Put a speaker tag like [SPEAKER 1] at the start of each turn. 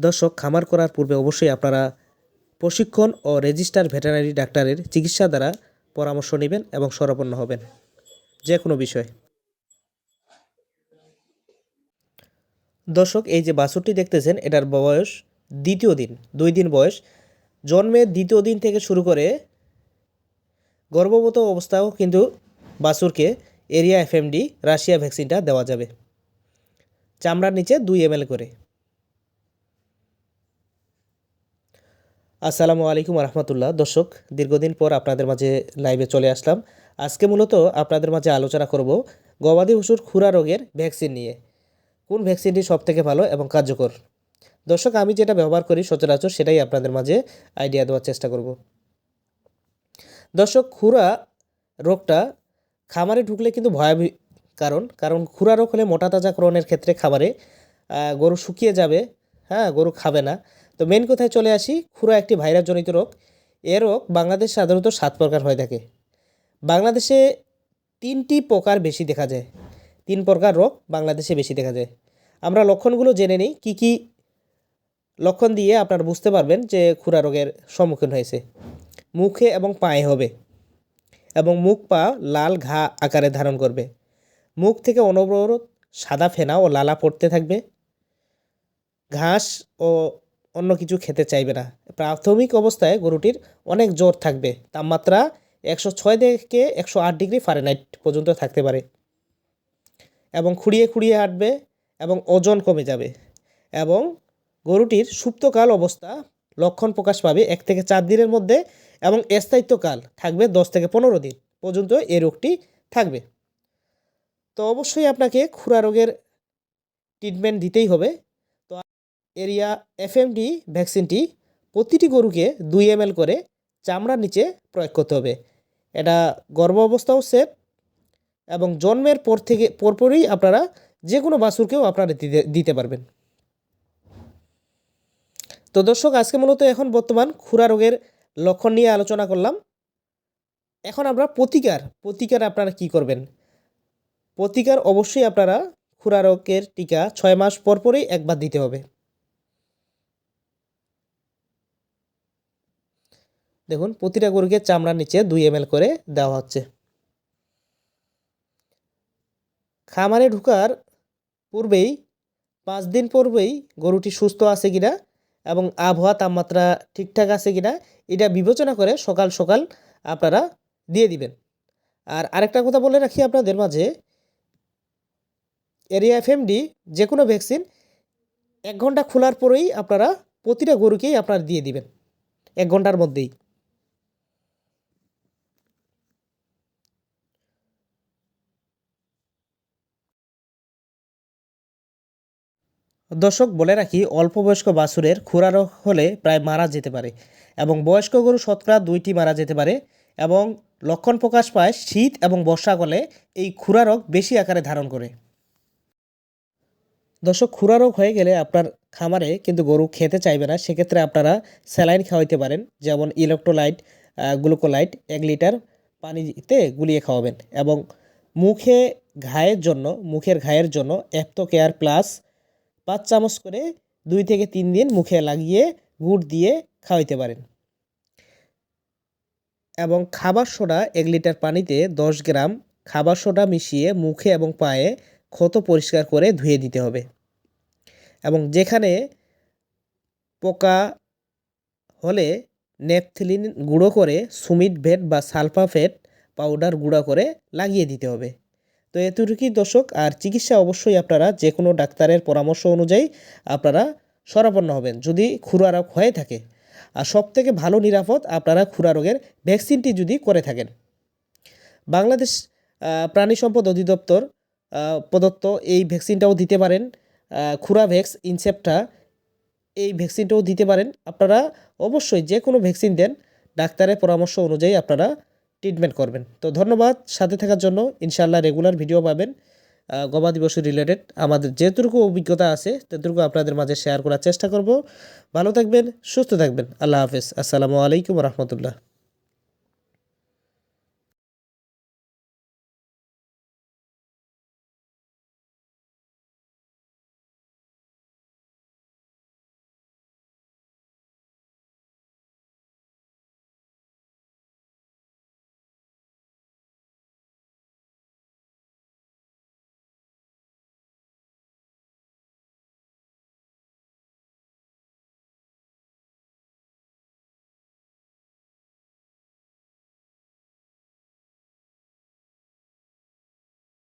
[SPEAKER 1] দর্শক, খামার করার পূর্বে অবশ্যই আপনারা প্রশিক্ষণ ও রেজিস্টার ভেটেরিনারি ডাক্তারের চিকিৎসা দ্বারা পরামর্শ নেবেন এবং শরণাপন্ন হবেন। যে কোনো বিষয়। দর্শক, এই যে বাছুরটি দেখতেছেন, এটার বয়স দ্বিতীয় দিন, দুই দিন বয়স। জন্মের দ্বিতীয় দিন থেকে শুরু করে গর্ভবত অবস্থাও কিন্তু বাছুরকে এরিয়া এফএমডি, রাশিয়া ভ্যাকসিনটা দেওয়া যাবে। চামড়ার নিচে দুই এম করে। আসসালামু আলাইকুম রহমতুল্লাহ দর্শক, দীর্ঘদিন পর আপনাদের মাঝে লাইভে চলে আসলাম। আজকে মূলত আপনাদের মাঝে আলোচনা করব গবাদি পশুর খুরা রোগের ভ্যাকসিন নিয়ে। কোন ভ্যাকসিনটি সবথেকে ভালো এবং কার্যকর? দর্শক, আমি যেটা ব্যবহার করি সচরাচর সেটাই আপনাদের মাঝে আইডিয়া দেওয়ার চেষ্টা করব। দর্শক, খুরা রোগটা খামারে ঢুকলে কিন্তু ভয়াবহ কারণ কারণ খুরা রোগ হলে মোটা তাজাকরণের ক্ষেত্রে খাবারে গরু শুকিয়ে যাবে হ্যাঁ গরু খাবে না। তো মেন কথায় চলে আসি, খুরা একটি ভাইরাসজনিত রোগ। এ রোগ বাংলাদেশ সাধারণত সাত প্রকার হয়ে থাকে। বাংলাদেশে তিনটি প্রকার বেশি দেখা যায়। তিন প্রকার রোগ বাংলাদেশে বেশি দেখা যায়। আমরা লক্ষণগুলো জেনে নিই, কী কী লক্ষণ দিয়ে আপনারা বুঝতে পারবেন যে খুরা রোগের সম্মুখীন হয়েছে। মুখে এবং পায়ে হবে এবং মুখ পা লাল ঘা আকারে ধারণ করবে। মুখ থেকে অনবরত সাদা ফেনা ও লালা পড়তে থাকবে। ঘাস ও অন্য কিছু খেতে চাইবে না। প্রাথমিক অবস্থায় গরুটির অনেক জোর থাকবে। তাপমাত্রা একশো ছয় থেকে একশো আট ডিগ্রি ফারেনহাইট পর্যন্ত থাকতে পারে। এবং খুঁড়িয়ে খুঁড়িয়ে হাঁটবে এবং ওজন কমে যাবে। এবং গরুটির সুপ্তকাল অবস্থা লক্ষণ প্রকাশ পাবে এক থেকে চার দিনের মধ্যে এবং স্থায়িত্বকাল থাকবে দশ থেকে পনেরো দিন পর্যন্ত এই রোগটি থাকবে। তো অবশ্যই আপনাকে খুরা রোগের ট্রিটমেন্ট দিতেই হবে। এরিয়া এফএমডি ভ্যাকসিনটি প্রতিটি গরুকে দুই এম করে চামড়ার নিচে প্রয়োগ করতে হবে। এটা গর্ভ অবস্থাও সেফ এবং জন্মের পর থেকে পরপরই আপনারা যে কোনো বাছুরকেও আপনারা দিতে দিতে পারবেন। তো দর্শক, আজকে মূলত এখন বর্তমান খুরা রোগের লক্ষণ নিয়ে আলোচনা করলাম। এখন আমরা প্রতিকার প্রতিকার আপনারা কি করবেন? প্রতিকার অবশ্যই আপনারা খুরা রোগের টিকা ছয় মাস পর পরই একবার দিতে হবে। দেখুন, প্রতিটা গরুকে চামড়ার নিচে দুই এম করে দেওয়া হচ্ছে। খামারে ঢুকার পূর্বেই, পাঁচ দিন পূর্বেই গরুটি সুস্থ আছে কিনা এবং আবহাওয়া তাপমাত্রা ঠিকঠাক আছে কিনা, এটা বিবেচনা করে সকাল সকাল আপনারা দিয়ে দিবেন। আর আরেকটা কথা বলে রাখি আপনাদের মাঝে, এরিয়া এফ এফএমডি যে কোনো ভ্যাকসিন এক ঘণ্টা খোলার পরেই আপনারা প্রতিটা গরুকেই আপনারা দিয়ে দিবেন, এক ঘণ্টার মধ্যেই। দর্শক, বলে রাখি অল্প বয়স্ক বাছুরের খুরা রোগ হলে প্রায় মারা যেতে পারে এবং বয়স্ক গরু শতকরা দুইটি মারা যেতে পারে এবং লক্ষণ প্রকাশ পায় শীত এবং বর্ষাকালে এই খুরা রোগ বেশি আকারে ধারণ করে। দর্শক খুরা রোগ হয়ে গেলে আপনার খামারে কিন্তু গরু খেতে চাইবে না। সেক্ষেত্রে আপনারা স্যালাইন খাওয়াইতে পারেন, যেমন ইলেকট্রোলাইট গ্লুকোলাইট এক লিটার পানিতে গুলিয়ে খাওয়াবেন এবং মুখে ঘায়ের জন্য, মুখের ঘায়ের জন্য অ্যাপ্তো কেয়ার প্লাস পাঁচ চামচ করে দুই থেকে তিন দিন মুখে লাগিয়ে গুড় দিয়ে খাওয়াইতে পারেন। এবং খাবার সোডা এক লিটার পানিতে দশ গ্রাম খাবার সোডা মিশিয়ে মুখে এবং পায়ে ক্ষত পরিষ্কার করে ধুয়ে দিতে হবে। এবং যেখানে পোকা হলে নেপথিলিন গুঁড়ো করে সুমিট ভেট বা সালফাফেট পাউডার গুঁড়া করে লাগিয়ে দিতে হবে। তো এতটুকুই দর্শক, আর চিকিৎসা অবশ্যই আপনারা যে কোনো ডাক্তারের পরামর্শ অনুযায়ী আপনারা সরাপন্ন হবেন যদি খুরা রোগ হয়ে থাকে। আর সবথেকে ভালো নিরাপদ আপনারা খুরা রোগের ভ্যাকসিনটি যদি করে থাকেন। বাংলাদেশ প্রাণী সম্পদ অধিদপ্তর প্রদত্ত এই ভ্যাকসিনটাও দিতে পারেন। খুরা ভ্যাক্স ইনসেপ্টা এই ভ্যাকসিনটাও দিতে পারেন। আপনারা অবশ্যই যে কোনো ভ্যাকসিন দেন, ডাক্তারের পরামর্শ অনুযায়ী আপনারা ট্রিটমেন্ট করবেন। তো ধন্যবাদ, সাথে থাকার জন্য ইনশাআল্লাহ রেগুলার ভিডিও পাবেন। গবাদি পশু রিলেটেড আমাদের যেটুকু অভিজ্ঞতা আছে ততটুকু আপনাদের মাঝে শেয়ার করার চেষ্টা করব। ভালো থাকবেন, সুস্থ থাকবেন। আল্লাহ হাফেজ। আসসালামু আলাইকুম রহমতুল্লাহ।